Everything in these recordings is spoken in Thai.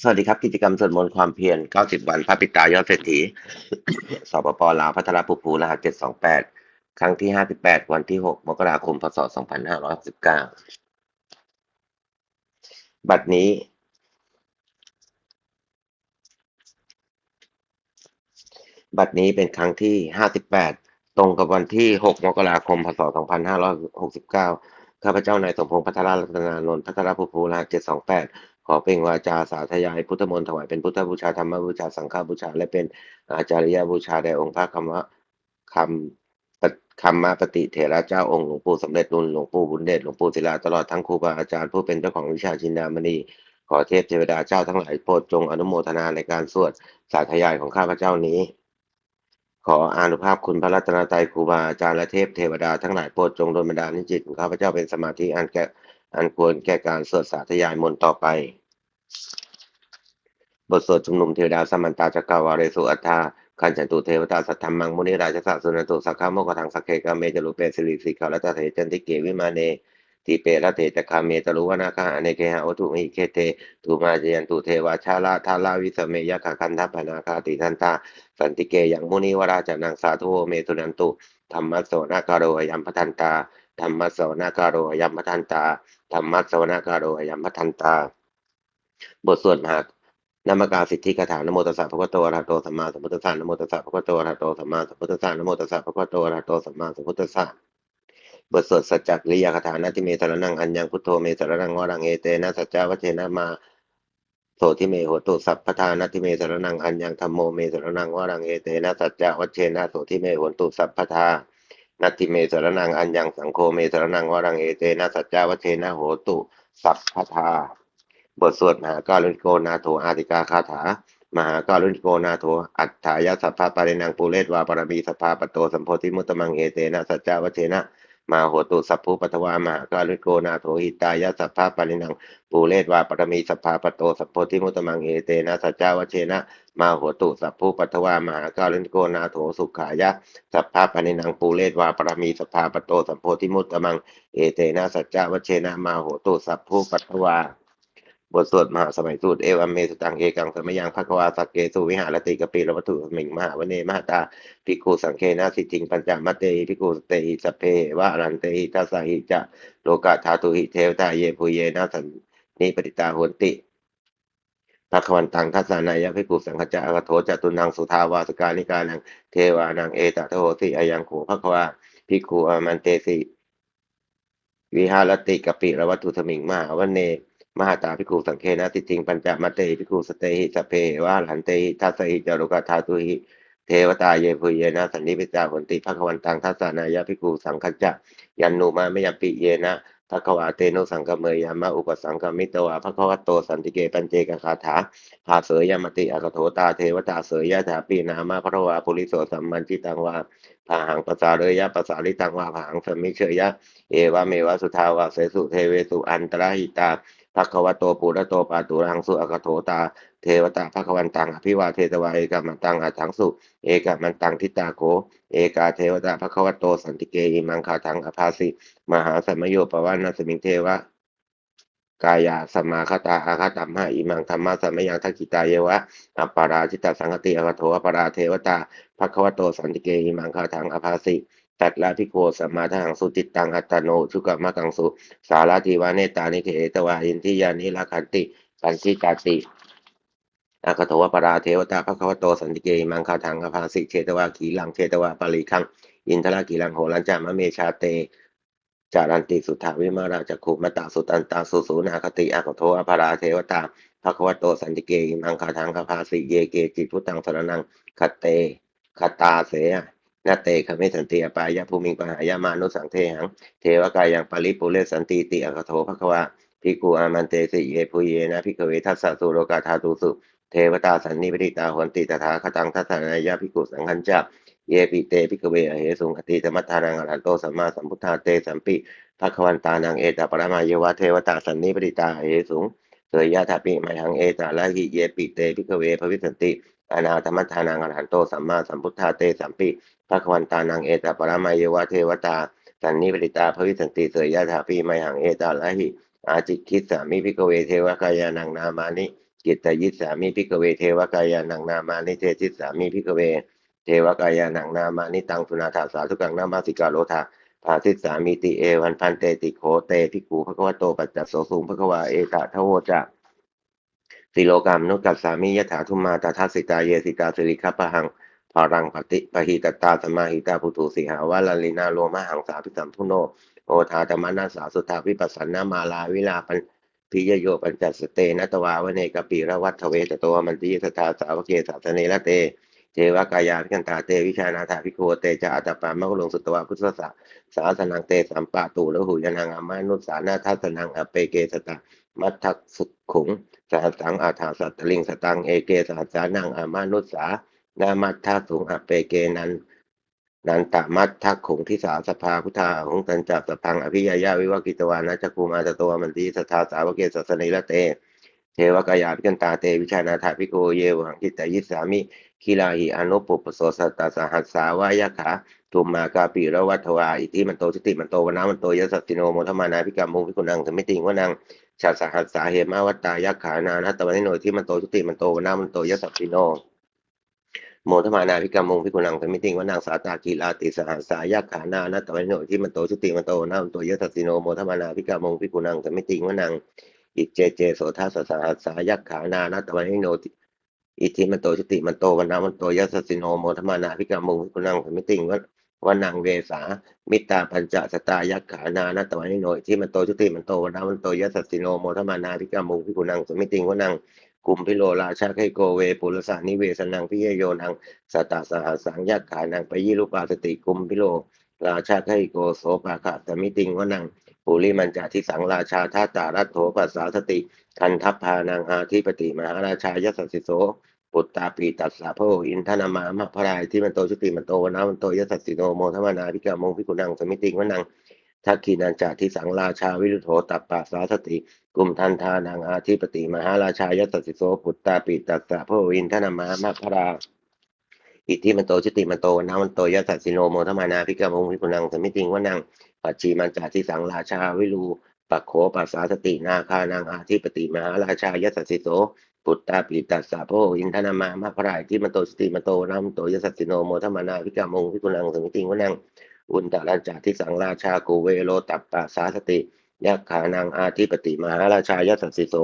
สวัสดีครับ กิจกรรมสวดมนต์ความเพียร 90 วันพระปิตายอดเศรษฐีสปปลาวพัทรภูภูรหัส728 ครั้งที่ 58 วันที่ 6 มกราคม พศ 2569 บัดนี้ บัดนี้เป็นครั้งที่ 58 ตรงกับวันที่ 6 มกราคม พศ 2569 ข้าพเจ้านายสมพงษ์พัทรรัตนานนท์พัทรภูภูรหัส728 ขอเป็นวาจาสาธยายพุทธมนต์ถวายเป็นพุทธบูชาธรรมบูชาสังฆบูชา และเป็นอาจาริยบูชาแด่องค์พระคำว่าคำคำมาปฏิเถระเจ้าองค์หลวงปู่สมเด็จนุนหลวงปู่บุญเดชหลวงปู่ศิลาตลอดทั้งครูบาอาจารย์ผู้เป็นเจ้าของวิชาชินามณีขอเทพเทวดาเจ้าทั้งหลายโปรดจงอนุโมทนาในการสวดสาธยายของข้าพเจ้านี้ ขออานุภาพคุณพระรัตนตรัยครูบาอาจารย์และเทพเทวดาทั้งหลายโปรดจงโดนบันดาลให้จิตของข้าพเจ้าเป็นสมาธิอันแก่อันควรแก่การสวดสาธยายมนต์ต่อไป บทสวดชุมนุมเทวดาสมันตาจักรวาเรสุอัฏฐาขันจันตุเทวตาสัทธรรมังมุนิราชสัสสุนันตุสักขะโมกขังสักเคกาเมจรุเปสิริสิกขาลตเถจันติเกวิมาเนทีเประเถจคาเมตรุวนาคาอเนเคหะวัตุมิเคเทตุมาเจยันตุเทวาชาลาทาลาวิสเมยะคคันทัพนาคาติทันตาสันติเกยังมุนิวราจานังสาธุโเมตุนันตุธรรมะโสนาคารโรยัมพทันตาธรรมะโสนาคารโรยัมพทันตาธรรมะโสนาคารโรยัมพทันตา บทสวดมหานามกาสิทธิคาถานโมตัสสะพระพุทโตอระหโตสัมมาสัมพุทธัสสะนโมตัสสะพระพุทโตอระหโตสัมมาสัมพุทธัสสะนโมตัสสะพระพุทโตอรหโตสัมมาสัมพุทธัสสะบทสวดสัจจกิริยาคาถานาทิเมสรนังอัญญังพุทโธเมสรนังวรังเอเตนะสัจจวัชเชนะมาโสทิเมโหตุสัพพทานาทิเมสรนังอัญญังธรรมโมเมสรนังวรังเอเตนะสัจจวัชเชนะโสทิเมโหตุสัพพทานาทิเมสรนังอัญญังสังโฆเมสรนังวรังเอเตนะสัจจวัชเชนะโหตุสัพพทา บทสวดมหาการุณโกนาโถอาติกาคาถา มหาการุณโกนาโถอัฏฐายสัพพะปารินังปูเลตวาปรมีสภาปโตสัมโพธิมุตตมังเอเตนะสัจจาวเชนะมาโหตุสัพพุปัทวามหาการุณิโกนาโถหิตายสัพพะปารินังปูเลตวาปรมีสภาปโตสัมโพธิมุตตมังเอเตนะสัจจาวเชนะมาโหตุสัพพุปัทวามหาการุณิโกนาโถสุขายะสัพพะปารินังปูเลตวาปรมีสภาปโตสัมโพธิมุตตมังเอเตนะสัจจาวเชนะมาโหตุสัพพุปัทวา บทสวดมหาสมัยสูตรเอวัมเมสุตังเอกังสมยังภควาสักเกสุวิหารติกปีรวัตถุสมิงมหาวเนมหาตาภิกขุสังเคนะสิจิงปัญจมัตเตหิภิกขุสเตหิสเพวะรันเตหิทัสสหิจะโลกาธาตุหิเทวตาเยภูเยนะสันนิปติตาโหนติภควันตังทัสสานายะภิกขุสังฆจะอากโถจตุนังสุทาวาสกานิกานังเทวานังเอตโทโหสิอายังโขภควาภิกขุอมันเตสิวิหารติกปิรวัตถุสมิงมหาวเน มหาตาภิกขุสังเคนะติทิงปัญจมัตเตหิภิกขุสเตหิสเพวะหลันเตหิทัสสะหิจารุกธาตุหิเทวตาเยภูเยนะสันนิพิจาผลติภควันตังทัสสานายะภิกขุสังฆจะยันนุมามยปิเยนะภควาเตโนสังกเมยามะอุปสังกมิตวาภควโตสันติเกปัญเจกคาถาหาเสยยมติอากโถตาเทวตาเสยยะถาปีนามาพระวาปุริโสสัมมันจิตังวาพาหังปสาเรยะปสาริตังวาพาหังสมิเชยยะ เอวะเมวะสุทาวะเสสุเทเวสุอันตรหิตา ภควโตปุระโตปาตุรังสุอคโถตา เทวตาภควันตังอภิวาเทตวาเอกามันตังอาถังสุ เอกามันตังทิตาโคเอกาเทวตาภควโตสันติเกอิมังคาทังอภาสิ มหาสมโยปวานาสมิงเทวะกายาสมาคตาอาคตัมหะอิมังธรรมะสมยังทักิตาเยวะอัปปาราชิตาสังคติอคโถอปปาราเทวตาภควโตสันติเกอิมังคาทังอภาสิ ตัดลาภิโคสัมมาทังสุติตังอัตโนชุกมะกังสุสาราทิวาเนตานิเขตวาอินทิยานิลาคันติปัญจิตาติอาคโทวปราเทวตาภควโตสันติเกมังคาทังอภาสิเชตวาขีลังเชตวาปริคังอินทรากีลังโหรัญจามะเมชาเตจารันติสุทธาวิมาราจักขุมตาสุตันตาสุสูนาคติอาคโทอภาราเทวตาภควโตสันติเกมังคาทังอภาสิเยเกจิพุตังสรนังคเตคตาเสย นาเตคเมสันติอปายะภูมิงปหายามานุสังเทหัง เทวกายังปริปุเรสันติติอคโทภควาภิกขุอามันเตสิเยภูเยนะภิกขเวทัสสะสุโลกาธาตุสุ เทวตาสันนิปติตาหนติตถาคตังทัสสนายะภิกขุสังฆัญจะเยปิเตภิกขเวอเหสุงคติธรรมทานังอรหันโตสัมมาสัมพุทธาเตสัมปิภควันตานังเอตปรมายวะเทวตาสันนิปติตาเหสุงเสยยะถาปิไมหังเอตาละหิเยปิเตภิกขเวภวิสันติอนาธรรมทานังอรหันโตสัมมาสัมพุทธาเตสัมปิ ภควันตานังเอตปรมาเยวะเทวตา สันนิปติตาภวิสันติเสยยะถาปิไมหังเอตาละหิอาจิตคิดสามิพิกเวเทวกายานังนามานิกิตตยิสามิพิกเวเทวกายานังนามานิเทศิสามิพิกเว เทวกายานังนามานิตังสุนาถาสาธุกังนามาสิกาโลธาภาสิสามิติเอวันพันเตติโคเตภิกขุภควโตปัจจโสสุงภควาเอตทโวจะสิโลกรรมนุกัสสามิยถาทุมาตาทัสสิตาเยสิตาสิริคัปะหัง พารังปฏิปหิตตาสมาหิตาภูตุสิหาวาลลินาโลมหังสาพิสัมพุโนโอทาธรรมนาสาสุทาวิปัสสนามาลาวิลาปันพิยโยปัญจสเตนัตวาวเนกปีรวัตเวจโตมันติยสทาสาวเกสาสเนละเตเทวกายาพิกันตาเตวิชานาถาพิโคเตจะอัตปามะกุลงสุตวาพุทธสะสาสนังเตสัมปะตูละหุยนังอามานุสานาทัสนังอเปเกสตามัททักสุขุงสาสังอาถาสัตตลิงสตังเอเกสาสานังอามานุสา นามัททัสุงอเปเกนันนันตมัททักขงทิสาสภาพุทธาหงตันจับสพังอภิยายาวิวกิตวานะจักกุมาตตัวมันตีสทาสาวเกสสนิละเต เทวกายาพิกันตาเตวิชานาถาพิโกเยวังกิตยิสามิคีลาหิอนุปุปโสสัตตสหัสสาวายะขาทุมมากาปีระวัตวาอิทิมันโตสติมันโตวนามันโตยสัตติโนโมทมานาพิกามุพิกุนังสมิติงวนังชาสหัสสาเหมาวัตตายักขานานัตตวันนิโนที่มันโตสติมันโตวนามันโตยสัตติโน โมทมานาพิกามุพิกุนังสมิติงวนังสาตากีลาติสหัสายักขานานัตตวันนิโนที่มันโตสติมันโตนามันโตยสัตติโนโมทมานาพิกามุพิกุนังสมิติงวนังอิเจเจโสทัสสหัสายักขานานัตตวันนิโนอิทิมันโตสติมันโตวันนามันโตยัสสิโนโมทมานาพิกามุพิกุนังสมิติงววันนังเวสา มิตาปัญจสตายักขานานัตตวานิโนที่มันโตชุติมันโตวนามันโตยัสสิโนโมทมานาพิกามุพิกุนังสมิติงวนัง กุมพิโลราชาไคโกเวปุรสานิเวสนังพิเยโยนังสตาสหัสังยักขานังไปยิรุปาสติกุมพิโลราชาไคโกโสปาขะสมิติงวนังปุริมันจาทิสังราชาท่าตารัตโถปัสสาสติคันทัพพานังอาทิปติมหาราชายัสสิโสปุตตาปีตัสสะพะอินทนามามะพรายที่มันโตชุติมันโตวนามันโตยสัสสิโนโมทวนาพิกามงพิกุนังสมิติงวนังทักขีนันจาทิสังราชาวิรุโธตัปปะสาสติ กลุ่มทันทานังอาทิปติมหาราชายสัสสิโสปุตตาปีตัสสะพระอินทนามามะพราอิทธิมันโตชุติมันโตนามันโตยสัสสิโนโมทมานาพิกามุงพิกุนังสมิติงวนังปัจจีมันจาทิสังราชาวิรูปักโขปัสสาสตินาคานังอาทิปติมหาราชายสัสสิโสปุตตาปิตัสสะโพอินทนามามาพรายที่มันโตสติมันโตนามันโตยสัสสิโนโมทมานาพิกามุงพิกุลังสมิติงวนังอุนตรัญจาทิสังราชากูเวโลตัปปาสาสติ ยักขานังอาทิปติมหาราชายสัสสิโส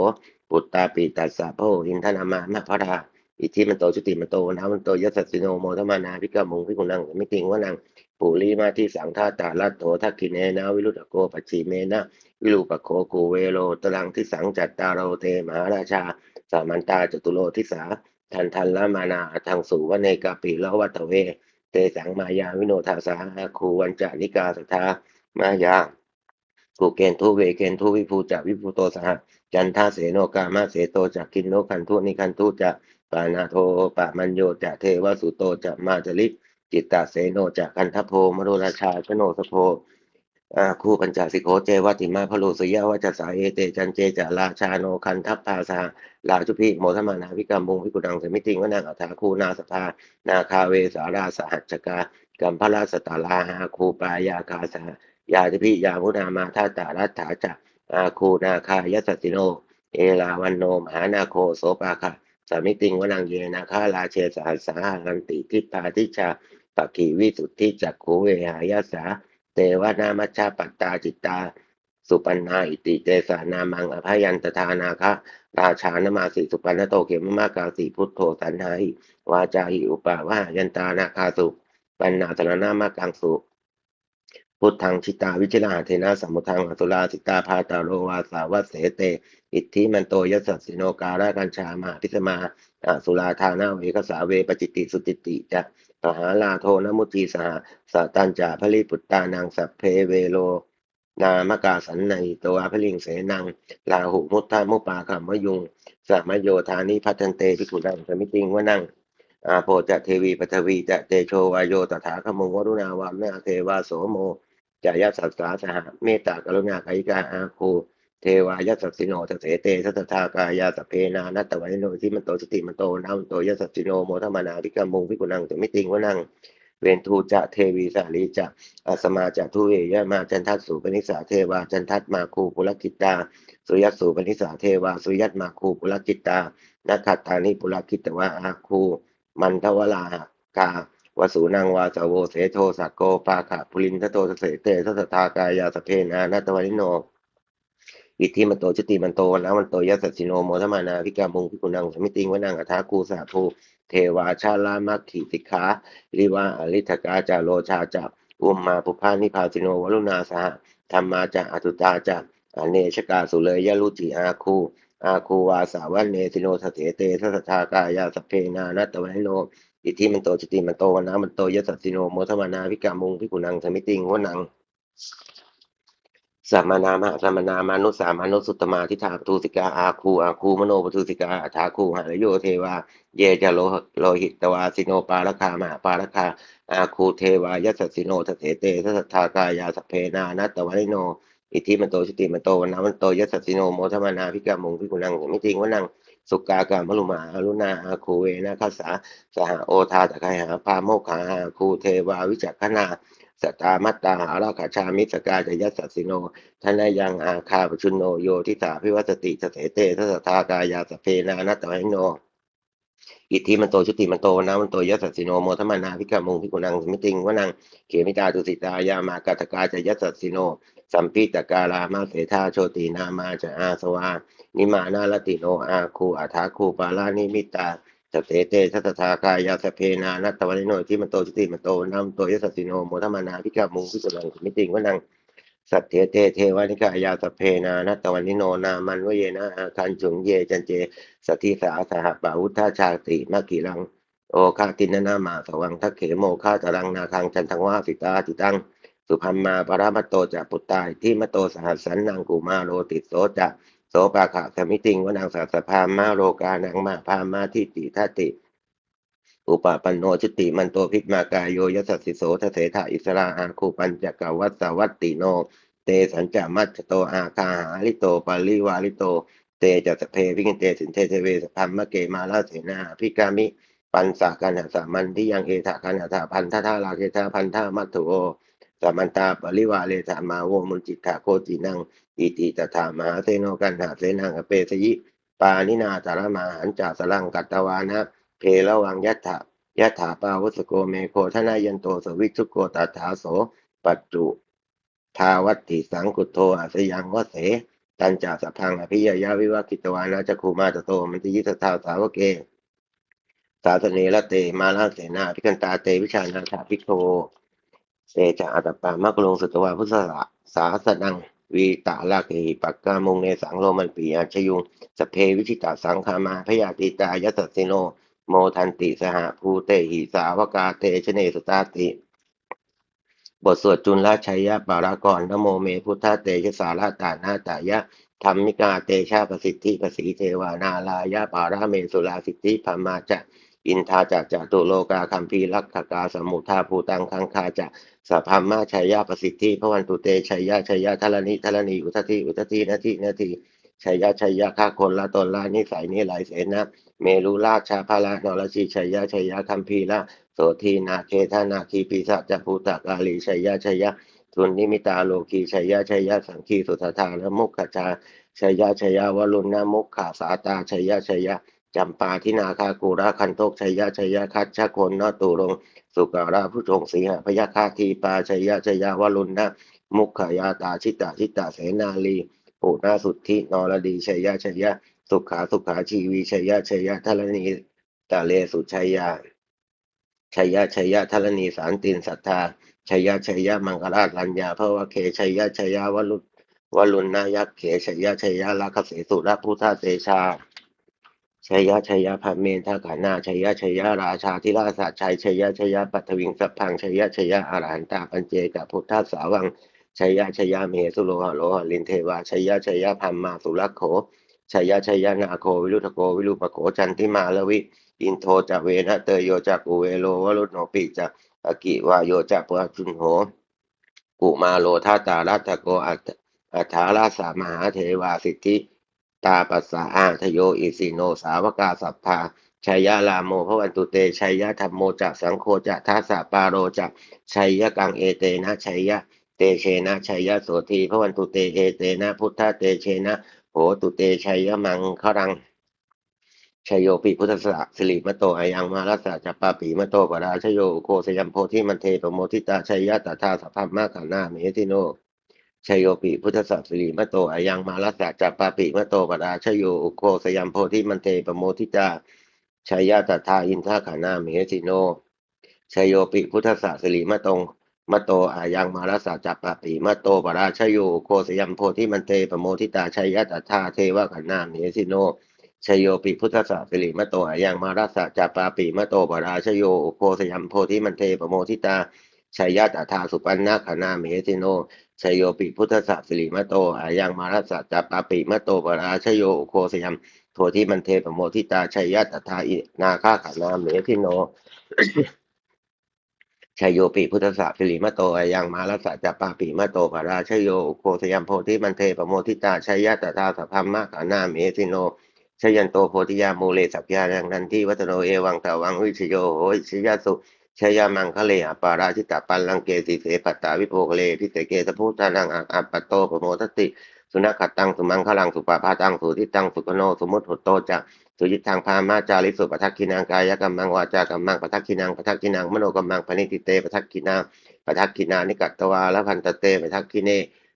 ปุตตาปิตัสสะโพอินทนามามาพราอิทิมันโตสติมันโตนามโตยสัสสิโนโมทมานาพิกามงพิกุลังสมิติงวนังปุรีมาที่สังฆาตาลัตโถทักขิเนนะวิรุตโกปัจฉิเมนะวิรูปโคกูเวโลตรังที่สังจัตตาโรเตมหาราชา สามันตาจตุโลทิสาทันทันละมานาทางสูวเนกาปีละวัตเว เตสังมายาวิโนทาสาคูวันจานิกาสัทธามายา ภูเกนทุเวเกนทุวิภูจาวิภูโตสหจันทาเสโนกามาเสโตจากกินโนคันทุนิคันทุจะปานาโทปะมัญโยจะเทวสุโตจะมาจลิจิตตาเสโนจะกันทโพมโรราชาชโนสโพคู่ปัญจสิโกเจวัติมาพโลสยาวัจสาเอเตจันเจจะราชาโนคันทัพพาสาลาจุพิโมทมานาวิกรรมบุงพิกุดังสมิติงวนาอัฐาคูนาสภานาคาเวสาราสหัจกากัมพราสตาลาหาคูปายาคาสา ยาจุพิยามุนามาทาตารัฐาจักอาคูนาคายัสติโน เอลาวันโนมหานาโคโสปาคาสามิติงวนังเยนาคาลาเชสหัสาหันติทิปาทิชาปะกีวิสุทธิจักขูเวหายาสาเตวนามัชาปัตตาจิตตา สุปันนาอิติเตสานามังอภยันตทานาคะราชานมาสิสุปันนโตเขมมากาสีพุทโธสันหาหิวาจาหิอุปาวายันตานาคาสุปันนาสรนามากังสุ พุทธังชิตาวิจิราเทนะสมุทังอสุราสิตาพาตาโลวาสาวเสเต อิทธิมันโตยสัสสิโนการากัญชามาพิสมาสุราธานาเวกสาเวปจิติสุติติจะปหาลาโทนมุตีสหสตัญจาพลิปุตตานังสัพเพเวโลนามกาสันในตัวพลิงเสนังลาหุมุตตามุปาขมยุงสามโยธานิพัฒนเตพิกุดังสมิติงวนังอาโพจะเทวีปทวีจะเตโชวายโยตถาคมงวรุณาวามเนเทวาโสโม จายสัสสาสหเมตตากรุณาไกกาอาคูเทวายัสสิโนตเสเตสัตถากายาสเพนานัตตวัยโนที่มันโตสติมันโตนามันโตยัสสิโนโมทมานาภิกามุงพิกุนังจะไม่ติงวนังเวนทูจะเทวีสาลีจะอสมาจะทุเวยะมาจันทัสสุปนิสาเทวาจันทัสมาคูปุรกิตาสุยัสสุปนิสาเทวาสุยัตมาคูปุรกิตานักขัตตานิปุรกิตตวะอาคูมันทวลากา วสูนังวาสโวเสโทสักโกปาขะปุลินทโตสเสเตทัสทากายาสเพนานัตวนิโน อิทธิมันโตชติมันโตแล้วมันโตยัสสสิโนโมทมานาพิกามุงพิกุนังสมิติงวนังอัฐาคูสาภูเทวาชาลามัคขีสิขาริวาอริทกาจาโลชาจะอุมมาปุพานิพาสิโนวรุณาสหธรรมาจะอตุตาจะอเนชกาสุเลยยลุจิอาคูอาคูวาสาวันเนสิโนทเสเตทัสทากายาสเพนานัตวันโน อิทธิมันโตจุติมันโตวันนามันโตยัสสสิโนโมทมานาพิกามุงพิกุนังสมิติงวนังสัมานามหาสัมมนามานุสามานุสุตตมาทิฏฐาปทุสิกาอาคูอาคูมโนปทุสิกาอัฏฐาคูหะโยเทวาเยจะโลโลหิตตวาสิโนปาลคามหาปาลคาอาคูเทวายัสสิโนทเสเตทัสทากายาสเพนานัตตวันิโน อิทธิมันโตชุติมันโตวันนามันโตยัสสิโนโมทมานาพิกามุงพิกุนังมิติงวนัง สุกากามลุมาอรุณาอาคูเวนะคัสสาสหโอทาตะไคหาพาโมคขาอาคูเทวาวิจักขนาสตามัตตาหาราคาชามิสกาจยัสสสิโนทนายังอาคาปชุนโนโยทิสาพิวัสติสเสเตทัสทากายาสเพนานัตตหิโน อิทธิมันโตชุติมันโตนะมันโตยัสสสิโนโมทมานาพิกามุงพิกุนังสมิติงวนังเขมิตาตุสิตายามากาตกาจะยัสสสิโน สัมพิตการามาเสธาโชตินามาจะอาสวา นิมานาลติโนอาคูอาทาคูปาลานิมิตาสเตเตทัตถากายาสเพนานัตตวันโนที่มันโตจุติมันโตนำโตยสสสิโนโมทมานาพิกามุงพิกุลังสมิติงวนัง สัตเถเตเทวานิกายาสเพนานัตตวันนิโนนามันวเยนะอาคันจุงเยจันเจสติสาสหปาวุธาชาติมากิรัง โอคาตินนามาสวังทักเขโมคาตรังนาคังจันทังวาสิตาติตัง สุพัมมาปรามัตโตจะปุตตายที่มโตสหัสสันนางกุมาโรติโสจะโสปาขะสมิติงวนางสัสพามาโลกานังมาพามาทิติทัติ อุปปันโนชุติมันโตพิกมากายโยยสัสสิโสทเสถาอิสราอาคูปัญจกวัสสวัตติโน เตสัญจามัจโตอาคาหาลิโตปาลิวาลิโต เตจัสเพวิกเตสินเทเทเวสพัมมะเกมาลาเสนาพิกามิ ปันสากันหาสามันที่ยังเอถากันหาถาพันธาทาลาเกธาพันธามัตถุโอสามันตาปริวาเลสามาโวมุนจิตถาโคจินังอิติตถามหาเสโนกันหาเสนังอเปสยิปานินาสารมาหันจาสลังกัตตวานะ เพระวังยัตถะยัตถาปาวุสโกเมโคทนายันโตสวิชุโกตถาโสปัจจุทาวัตติสังกุโทอาสยังวเส ตันจาสพังอภิยยาวิวักิตวานาจคูมาตโตมันติยิสทาสาวเกสาสเนละเตมาลาเสนาพิกันตาเตวิชานาถาพิโคเตจะอัตปามะกลงสุตวาพุทธะสาสนังวีตาลาเกหิปักกามงเนสังโลมันปีอาชยุงสเพวิชิตาสังคามาพยาติตายัสสิโน โมทันติสหภูเตหิสาวกาเตชเนสตาติ บทสวดจุลชัยยะปารากรนโมเมพุทธเตชะสาราตานาตายะธรรมิกาเตชะประสิทธิประสีเทวานาลายะปาราเมสุลาสิทธิพมมาจะอินทาจักจตุโลกาคัมพีลักขกาสมุทาภูตังคังคาจะสัพพมาชัยยะประสิทธิพระวันตุเตชัยยะชัยยะทลนิทลนีอุทธิอุทธินาทีนาที ชัยยะชัยยะฆ่าคนละตนละนิสัยนิไหลเสนะเมรุราชชาภาละนรชีชัยยะชัยยะคัมพีละโสทีนาเคธานาคีปีศาจภูตกาลีชัยยะชัยยะทุนนิมิตาโลกีชัยยะชัยยะสังคีสุทธาและมุขจาชัยยะชัยยะวรุณนมุขขาสาตาชัยยะชัยยะจำปาทินาคากูระคันโตกชัยยะชัยยะคัจฉะคนนตุรงสุการะผู้ทรงสีหพยาคาทีปาชัยยะชัยยะวรุณนะมุขขายาตาชิตาชิตาเสนาลี ปุนาสุทธินรดีชัยยะชัยยะ สุขาสุขาชีวีชัยยะชัยยะทลนีตาเลสุชัยยะชัยยะชัยยะทลนีสารตินสัทธาชัยยะชัยยะมังคราชลัญญาพระวะเคชัยยะชัยยะวรุวรุณนายักเขชัยยะชัยยะลักเสสุรพุทธเตชาชัยยะชัยยะพัมเมนทากานาชัยยะชัยยะราชาธิราชาชัยชัยยะชัยยะปัทวิงสัพพังชัยยะชัยยะอรหันตาปัญเจกพุทธสาวัง ชัยยะชัยยะเมสุโลหะโลหะลินเทวาชัยยะชัยยะพัมมาสุรักโขชัยยะชัยยะนาโควิรุตโกวิรุปโขจันทิมาลวิ อินโทจะเวนะเตโยจักอุเวโลวรุโนปิจะอกิวาโยจะปะจุนโหกุมาโลทาตารัตโกอัตอัฏฐาราสามหาเทวาสิทธิตาปัสสะอาทโยอิสิโนสาวกาสัพพาชัยยะลาโมพระวันตุเตชัยยะธรรมโมจะสังโฆจะทัสสะปาโรจะชัยยะกังเอเตนะชัยยะ เตเชนะชัยยะโสทีพระวันตุเตเอเตนะพุทธเตเชนะโหตุเตชัยยะมังครังชยโยปิพุทธสสะสิริมโตอายังมารัสสะจัปปาปีมโตปราชโยโคสยัมโพธิมันเทปโมทิตาชัยยะตถาสัพพมะขานาเมติโนชยโยปิพุทธสัสสิริมโตอายังมารัสสะจัปปาปิมโตปราชโยโคสยัมโพธิมันเทปโมทิตาชัยยะตถาอินทาขานาเมติโนชยโยปิพุทธสัสสิริมตง มโตอายังมารัสะจัปปาปิมโตปราชโยโคสยัมโพธิมันเทปโมทิตาชัยยะตถาเทวะขานาเมติโนชโยปิพุทธสสะสิริมโตอายังมารัสะจัปปาปิมโตปราชโยโคสยัมโพธิมันเทปโมทิตาชัยยะตถาสุปันนาขานาเมติโนชโยปิพุทธสสะสิริมโตอายังมารัสะจัปปาปิมโตปราชโยโคสยัมโพธิมันเทปโมทิตาชัยยะตถาอินาคาขานาเมติโน ชยโยปิพุทธสสะสิริมโตอายังมารัสสะจัปาปิมโตปราชโยโคสยัมโพธิมันเทปโมทิตาชัยยะตถาสัพพมะขานาเมติโนชยันโตโพธิยามูเลสักยานังนันทิวัตโนเอวังตาวังวิชโยโหชยสุชยามังคะเลอปาราชิตาปันลังเกสิเสปัตตาวิโภคเลพิเศเกสพุทธานังอัปปโตปโมทติ สุนัขตังสุมังคลังสุปาพาตังสุทิตังสุกโนสมุตหุโตจะสุยิทังพามาจาริสุปทักขินังกายกรรมังวาจากรรมังปทักขินังปทักขินังมโนกรรมังปณิติเตปทักขินังปทักขินานิกัตตวาละพันตเตปทักขิเน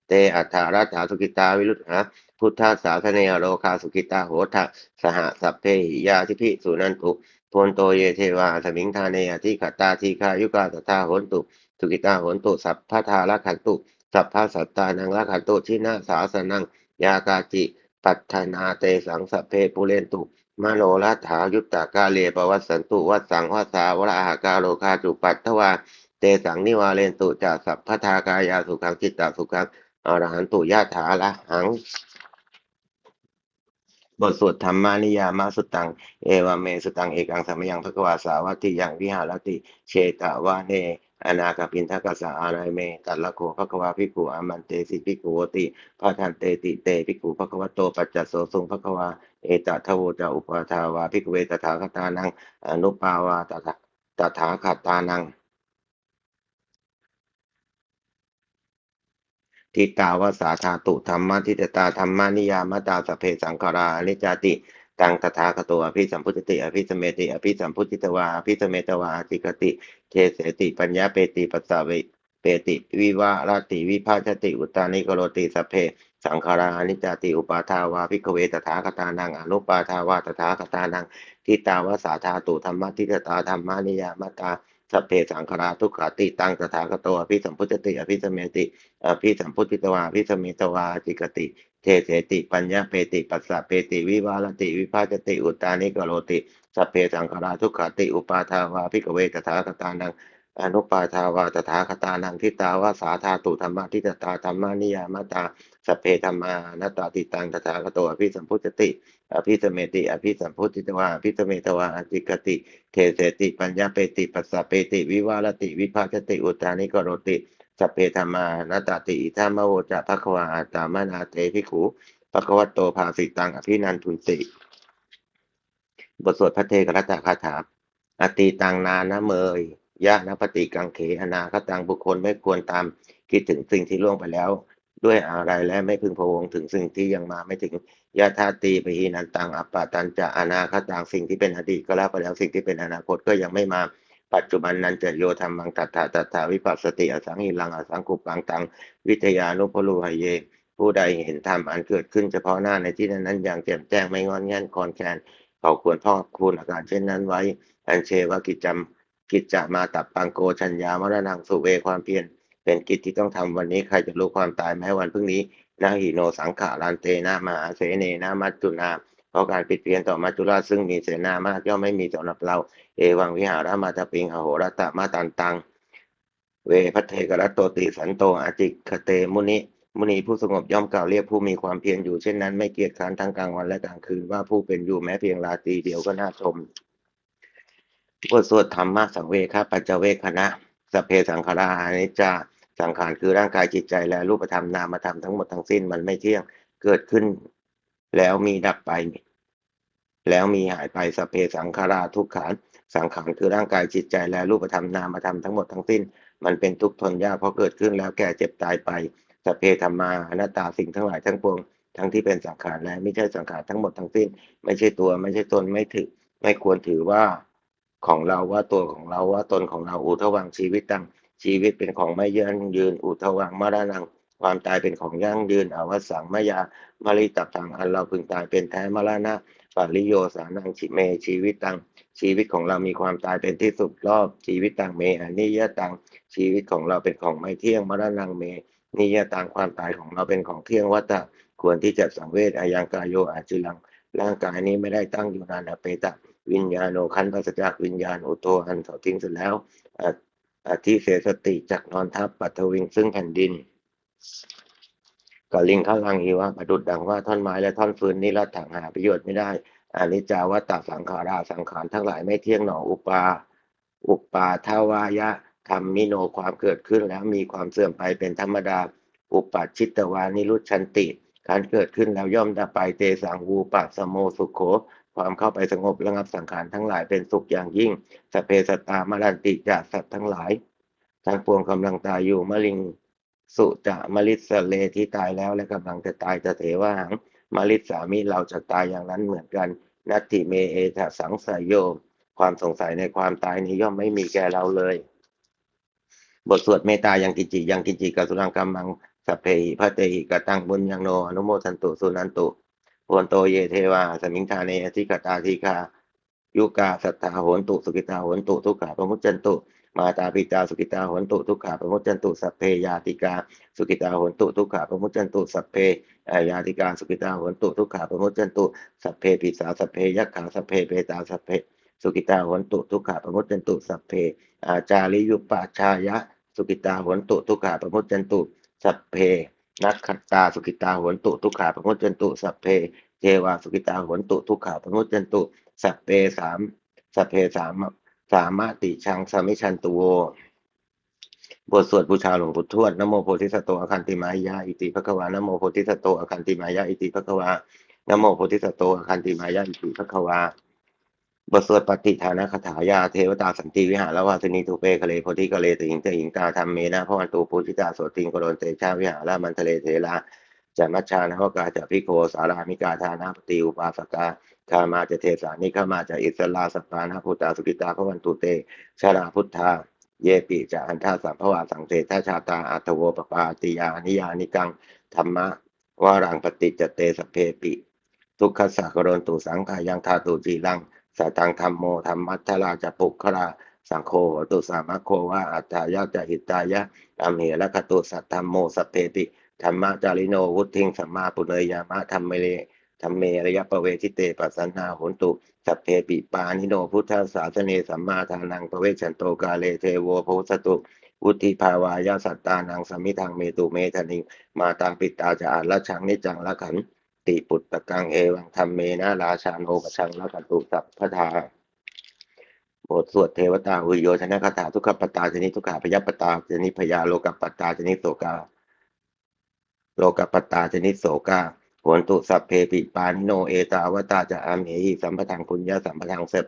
เตอัฏฐาราชาสุกิตาวิรุตหะพุทธาสาสเนโรคาสุกิตาโหทะสหสัพเพหิยาทิพิสุนันตุพนโตเยเทวาสมิงทาเนอทิขตาทีคายุกาตถาโหนตุสุกิตาโหนตุสัพพทาละขันตุ สัพพสัตตานังละขันตุชินาสาสนัง ยากาจิ ปัฏนาเตสังสเพปุเรนตุมโนรัฐายุตตากาเลปวัสสันตุวัสสังวัสาวราหากาโลคาจุปัตถวาเตสังนิวาเลนตุจาสัพพทากายาสุขังจิตตสุขังอรหันตุยะถาละหัง บทสวดธรรมานิยามาสุตัง เอวเมสุตังเอกังสมยังพระกวาสาวัตติยังวิหารติ เชตวาเน อนาคปินทกสาอานายเมตัลละโคพระกวาภิกขุอามันเตสิภิกขุโวติพระทันเตติเตภิกขุพระกวโตปัจจโสสุงพระกวาเอตทโวจะอุปทาวาภิกเวตถาคตานังอนุปาวาตถาตถาคตานังทิตาวสาธาตุธรรมทิตตาธรรมานิยามตาสเพสังขารานิจติ ตังตถาคโตอภิสัมพุทธติอภิสเมติอภิสัมพุทธิตวาอภิสเมตวาจิกติเทเสติปัญญาเปติปัสสาวิเปติวิวาราติวิภาชติอุตานิโกโรติสพเพสังขารานิจติอุปาทาวาภิกเวตถาคตานังอนุปาทาวาตถาคตานังทิตาวสาธาตุธรรมทิตตาธรรมานิยามตา สัพเพสังขาราทุกขาติตังตถาคโตอภิสัมพุทธติอภิสมเมติอภิสัมพุทธิตวาอภิสมิตวาจิกติเทเสติปัญญาเปติปัสสะเปติวิวารติวิภาจติอุตานิกโรติสัพเพสังขาราทุกขติอุปาทาวาภิกเวตถาคตานังอนุปาทาวาตถาคตานังทิตาวาสาธาตุธรรมทิตตาธรรมานิยามตาสัพเพธรรมานัตตาติตังตถาคโตอภิสัมพุทธติ อภิสเมติ อภิสัมพุทธิตวาอภิสเมตวาจิกติ เทเสติ ปัญญาเปติปัสสะเปติ วิวารติ วิภาชติ อุตานิกโรติสัพเพธรรมานาตติอิธามโวจะภควาอาตามานาเตภิขุภควัตโตภาสิตังอภินันทุนติบทสวดพระเทกรัตคาถา อติตังนานะเมยยะนปฏิกังเขอนาคตังบุคคลไม่ควรตามคิดถึงสิ่งที่ล่วงไปแล้ว ด้วยอะไรและไม่พึงพะวงถึงสิ่งที่ยังมาไม่ถึงยะธาตีปหีนันตังอัปปะตันจะอนาคตังสิ่งที่เป็นอดีตก็แล้วไปแล้วสิ่งที่เป็นอนาคตก็ยังไม่มาปัจจุบันนั้นจะโยธรรมังตัถาตัถาวิปัสสติอสังหิลังอสังกุปังตังวิทยานุพลูหเย ผู้ใดเห็นธรรมอันเกิดขึ้นเฉพาะหน้าในที่นั้นนั้นอย่างแจ่มแจ้งไม่งอนแง่นคอนแคนเขาควรทอคุณอาการเช่นนั้นไว้อันเชวกิจจำกิจจะมาตับปังโกชัญญามรณังสุเวความเพียร เป็นกิจที่ต้องทำวันนี้ใครจะรู้ความตายแม้วันพรุ่งนี้นาหิโนสังขารันเตนะมหาเสเนนะมัจจุนาเพราะการปิดเพียนต่อมัจจุราชซึ่งมีเสนามากย่อมไม่มีสำหรับเรา เอวังวิหารมาตปิงอโหรตะมาตันตัง เวพัเทกรัตโตติสันโตอาจิคเตมุนิมุนีผู้สงบย่อมกล่าวเรียกผู้มีความเพียรอยู่เช่นนั้นไม่เกียจคร้านทั้งกลางวันและกลางคืนว่าผู้เป็นอยู่แม้เพียงราตรีเดียวก็น่าชมบทสวดธรรมะสังเวคปัจเจเวคณะสเพสังขารานิจจา สังขารคือร่างกายจิตใจและรูปธรรมนามธรรมทั้งหมดทั้งสิ้นมันไม่เที่ยงเกิดขึ้น แล้วมีดับไป แล้วมีหายไปสเพสังขาราทุกขันสังขารคือร่างกายจิตใจและรูปธรรมนามธรรมทั้งหมดทั้งสิ้น มันเป็นทุกข์ทนยากเพราะเกิดขึ้นแล้วแก่เจ็บตายไปสเพธรรมาอนัตตาสิ่งทั้งหลายทั้งปวงทั้งที่เป็นสังขารและไม่ใช่สังขารทั้งหมดทั้งสิ้น ไม่ใช่ตัวไม่ใช่ตนไม่ถือ ไม่ควรถือว่าของเราว่าตัวของเราว่าตนของเราอุทวังชีวิตตัง ชีวิตเป็นของไม่ยั่งยืน อุทวังมรณังความตายเป็นของยั่งยืนอวสังมยามาริตับทางอันเราพึงตายเป็นแท้มรณะปริโยสานังชิเมชีวิตตังชีวิตของเรามีความตายเป็นที่สุดรอบชีวิตตังเมอนิยตังชีวิตของเราเป็นของไม่เที่ยงมรณังเมนิยตังความตายของเราเป็นของเที่ยงวัตตะควรที่จะสังเวชอายังกายโยอาจิลัง ร่างกายนี้ไม่ได้ตั้งอยู่นานอเปตะ วิญญาโนคันปัสจากวิญญาณอุโตอันเถาทิ้งเสร็จแล้ว อธิเสสติจากนอนทับปัทวิงซึ่งแผ่นดินกลิงเข้าลังอีวะประดุดดังว่าท่อนไม้และท่อนฟืนนี้ละถังหาประโยชน์ไม่ได้อานิจจาวัตตสังขาราสังขารทั้งหลายไม่เที่ยงหนออุปา อุปาทาวายะธรรมมิโนความเกิดขึ้นแล้วมีความเสื่อมไปเป็นธรรมดา อุปัชิตวานิรุชันติ การเกิดขึ้นแล้วย่อมดับไปเตสังวูปัสโมสุขโข ความเข้าไปสงบระงับสังขารทั้งหลายเป็นสุขอย่างยิ่งสเพสตามรันติจาสัตว์ทั้งหลายทั้งปวงกำลังตายอยู่มะลิงสุจะมลิสเลที่ตายแล้วและกำลังจะตายจะเถวหังมลิสามีเราจะตายอย่างนั้นเหมือนกันนัตติเมเอทสังสยโย ความสงสัยในความตายนี้ย่อมไม่มีแก่เราเลย บทสวดเมตตายังกิจิยังกิจิกัสุรังกัมมังสเพหิพระเตหิกตังบุญยังโนอนุโมทันตุสุนันตุ โนโตเยเทวา สมิงทาเนอธิกตาธิกายุกาสัทธาโหนตุสุกิตาโหนตุทุกขาพมุจจันตุ มาตาปิตาสุกิตาโหนตุทุกขาปมุจจันตุสัพเพยาติกา สุกิตาโหนตุทุกขาปมุจจันตุสัพเพยาติกาสุกิตาโหนตุทุกขาปมุจจันตุสัพเพปิสาสัพเพยักขาสัพเพเปตาสัพเพสุกิตาโหนตุทุกขาปมุจจันตุสัพเพอาจาริยุปปาชายะ สุกิตาโหนตุทุกขาปมุจจันตุสัพเพ นักขัตตาสุกิตาโหนตุทุกขาปมุจจันตุสัพเพเทวาสุกิตาโหนตุทุกขาปมุจจันตุสัพเพสามสัพเพสามสามารถติชังสมิชันตุโวบทสวดบูชาหลวงปู่ทวดนโมโพธิสัตว์อคันติมายาอิติภควานโมโพธิสัตว์อคันติมายาอิติภควานโมโพธิสัตว์อคันติมายาอิติภควา บทสวดปฏิฐานคาถายาเทวตาสันติวิหารวาสินีทุเปคะเลโพธิกะเลติหิงเตหิงตาธรรมเมนะพะวันตูปุจิตาโสติงกรนเตชาวิหารมันทะเลเทลาจัมัชชานวกาจะพิโคสารามิกาธานาปติอุปาสกาคามาจะเทสานิขามาจะอิสลาสปานาพุตาสุกิตาพระวันตุเตชาลาพุทธาเยปิจะอันทาสัมภวาสังเตทาชาตาอัตโวปปาติยานิยานิกังธรรมะวารังปฏิจเตสเพปิ ทุกขสักรนตุสังขายังทาตุจีรัง สัตังธรรมโมธรรมัทราจะปุกขราสังโฆตุสามะโคว่าอัตายะจะหิตายะอัมเหระคตุสัตธรรมโมสเพปิธรรมะจาริโนวุทิงสัมมาปุเนยามะธรรมเมเลธรรมเมระยะปะเวทิเตปัสสนาหนตุสัพเพปิปานิโนพุทธศาสเนสัมมาทานังปะเวชันโตกาเลเทโวโพสตุวุติภาวายาสัตตานังสมิทังเมตุเมธนิงมาตาปิตาจะอาละชังนิจังละขัน ติปุตตะกังเอวังธรรมเมนะราชาโนปชังละกัตุสัพพทาบทสวดเทวตาอุโยชนะคาถาทุกขปตาชนิทุกขาพยปตาชนิพยาโลกปตาชนิโสกา โลกปตาชนิโสกาโหนตุสัพเพปิปานิโนเอตาวตาจะอามเหหิสัมปทังปุญญาสัมปทังเสพ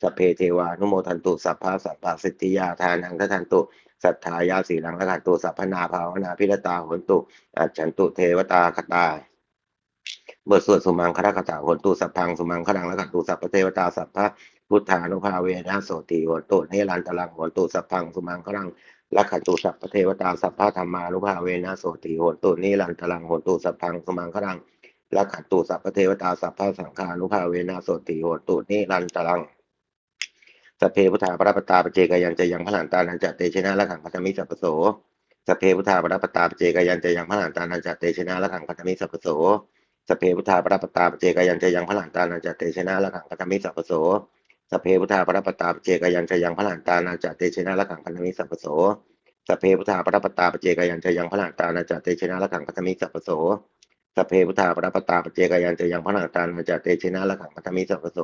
สัพเพเทวานุโมทันตุสัพพะสัพพะสิทธิยาทานังทันตุสัทธายาสีลังละกันตุสัพพนาภาวนาพิรตาโหนตุอัจฉันตุเทวตาคตา บทสวดสุมังคารคตาหนตุสัพพังสุมังคลังละกันตุสัพพเทวตาสัพพะพุทธานุภาเวนะโสติหนตุเนรันตลังหนตุสัพพังสุมังคลังลักขตุสัพพเทวตาสัพพะธรรมานุภาเวนะโสติหนตุนิรันตลังหนตุสัพพังสุมังคลังลักขตุสัพพเทวตาสัพพะสังฆานุภาเวนะโสติหนตุนิรันตลังสัพเพพุทธาปรปตาปเจกยันจะยังพระหลานตานันจะเตชนะละขังพัทมิสัพโสสัพเพพุทธาปรปตาปเจกยันจะยังพระหลานตานันจะเตชนะละขังพัทมิสัพโส สเพพุทธาปรปตาปเจกยันจะยังพลานตานันจะเตชนะละขังพัทมิสัพโสสเพพุทธาปรปตาปเจกยันจะยังพลานตานันจะเตชนะละขังพัทมิสัพโสสเพพุทธาปรปตาปเจกยันจะยังพลังตานาจเตชนะละขังพัทมิสัพโสสเพพุทธาปรปตาปเจกยันจะยังพลังตานาจเตชนะละขังพัทมิสัพโส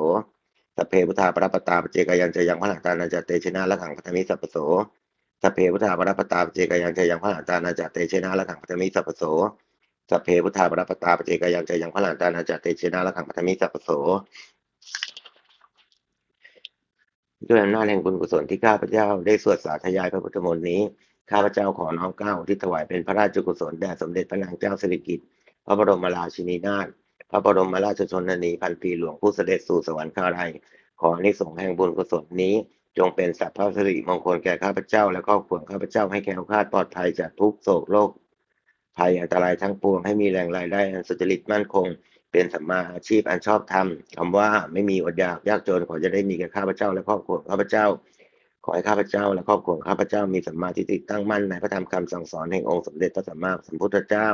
สเพพุทธาปรปตาปเจกยันจะยังพลังตานาจเตชนะละขังพัทมิสัพโสสเพพุทธาปรปตาปเจกยันจะยังพลังตานาจเตชนะละขังพัทมิสัพโส สัพเพพุทธาปรปตาปเจกายันจยังพระหลังตานาจเตชนะละขังพัทมิสัพโสด้วยอำนาจแห่งบุญกุศลที่ข้าพเจ้าได้สวดสาธยายพระพุทธมนต์นี้ข้าพเจ้าขอน้อมเกล้าที่ถวายเป็นพระราชกุศลแด่สมเด็จพระนางเจ้าสิริกิติ์พระบรมราชินีนาถพระบรมราชชนนีพันปีหลวงผู้เสด็จสู่สวรรคาลัยขออนิสงส์แห่งบุญกุศลนี้จงเป็นสัพพะสิริมงคลแก่ข้าพเจ้าและครอบครัวข้าพเจ้าให้แคล้วคลาปลอดภัยจากทุกโศกโรค ภัยอันตรายทั้งปวงให้มีแหล่งรายได้อันสุจริตมั่นคง เป็นสัมมาอาชีพอันชอบธรรมคำว่าไม่มีอดอยากยากจนขอจะได้มีแก่ข้าพเจ้าและครอบครัวข้าพเจ้า ขอให้ข้าพเจ้าและครอบครัวข้าพเจ้ามีสัมมาทิฏฐิตั้งมั่นในพระธรรมคำสั่งสอนแห่งองค์สมเด็จพระสัมมาสัมพุทธเจ้า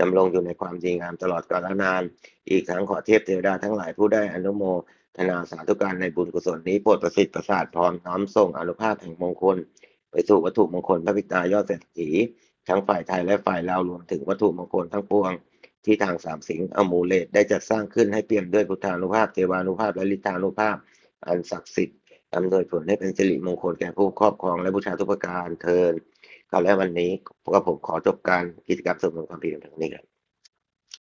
ดำรงอยู่ในความดีงามตลอดกาลนาน อีกทั้งขอเทพเทวดาทั้งหลายผู้ได้อนุโมทนาสาธุการในบุญกุศลนี้โปรดประสิทธิ์ประสาทพร้อมน้อมส่งอนุภาพแห่งมงคล ไปสู่วัตถุมงคลพระบิดายอดเศรษฐี ทั้งฝ่ายไทยและฝ่ายลาวรวมถึงวัตถุมงคลทั้งปวง ที่ทางสามสิงห์อมูเลตได้จัดสร้างขึ้นให้เปี่ยมด้วยพุทธานุภาพเทวานุภาพและฤทธานุภาพ อันศักดิ์สิทธิ์อำนวยผลให้เป็นสิริมงคลแก่ผู้ครอบครองและบูชาทุกประการเทินก็แล้ววันนี้พวกผมขอจบการกิจกรรมสวดมนต์ความเพียรทางนี้ครับ